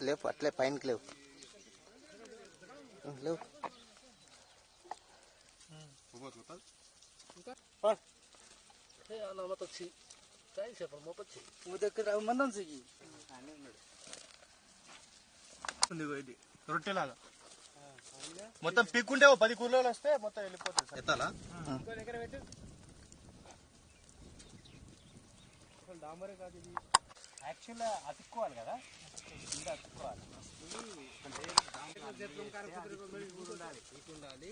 లేవు అట్లే పైనకి లేవు. లేవు. ఉంది రొట్టెలాగా. మొత్తం పీక్కుంటే పది కూరలు వస్తే మొత్తం వెళ్ళిపోతుంది ఎత్తాలా? డాంబరే కాదు ఇది. యాక్చువల్గా అతుక్కోవాలి కదా? ఇంకా అతుక్కోవాలి. ఉండాలి